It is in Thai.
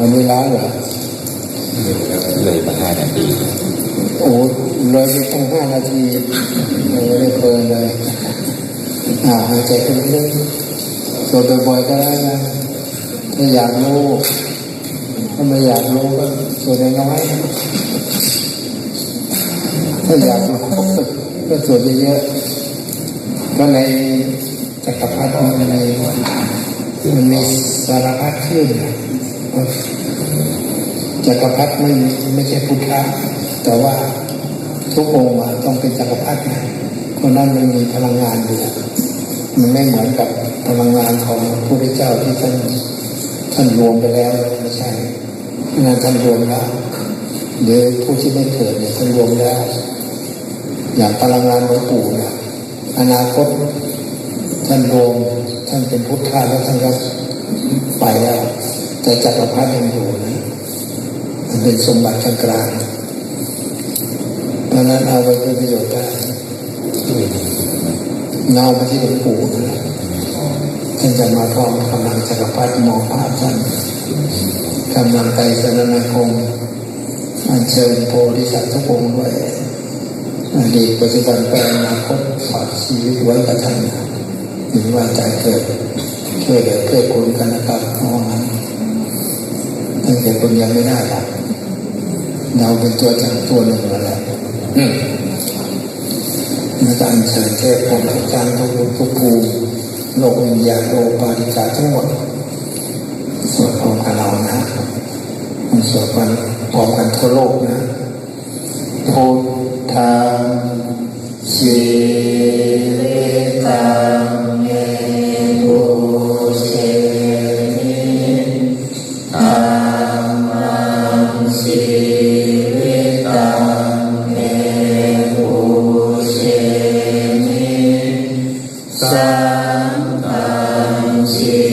มันไม่ล้างเหรอเลยมาห้านาทีโอ้เลยไปตั้งห้านาทียังไม่ได้เพลินเลยอ่าหายใจเข้าลึกๆสวดบ่อยๆก็ได้นะถ้าอยากรู้ถ้าไม่อยากรู้ก็สวดน้อยๆถ้าอยากรู้ก็สวดเยอะๆก็ในจักรพรรดิมันในมันมีสารพัดขึ้น จักรพรรดิไม่ไม่ใช่พุทธะแต่ว่าทุกองค์อะต้องเป็นจักรพรรดิเพราะนั้นมันมีพลังงานอยู่มันไม่เหมือนกับพลังงานของพระพุทธเจ้าที่ท่านท่านรวมไปแล้วไม่ใช่งานท่านรวมแล้วหรือผู้ที่ไม่เกิดเนี่ยท่านรวมแล้ว อย่างพลังงานหลวงปู่เนี่ยอนาคตท่านรวมท่านเป็นพุทธะแล้วท่านก็ไปแล้ว แต่จักรพรรดิยังอยู่นะมันเป็นสมบัติกลางๆเพราะนั้นเอาไปเป็นประโยชน์ได้เงาไปที่หลวงปู่นะท่านจะมาพร้อมกำลังจักรพรรดิมองภาพท่านกำลังไปสนนาคมอันเชิญโพธิสัตว์ทุกองค์ด้วยอดีตปัจจุบันแปลอนาคตฝากชีวิตไว้กับท่านหรือว่าใจเกิดช่วยเหลือเพื่อคุณกันนะครับเพราะงั้น ตั้งแต่คุณยังไม่ได้หรอกเราเป็นตัวจังตัวหนึ่งแล้วแหละอืมในการเสริญเทพของอาจารย์ทุกทุกภูมิโลกวิญญาณโลกปาริกาทั้งหมดสวดพร้อมกันเรานะมันสวดกันพร้อมกันทั่วโลกนะพุทธังเสตัง ตังสิ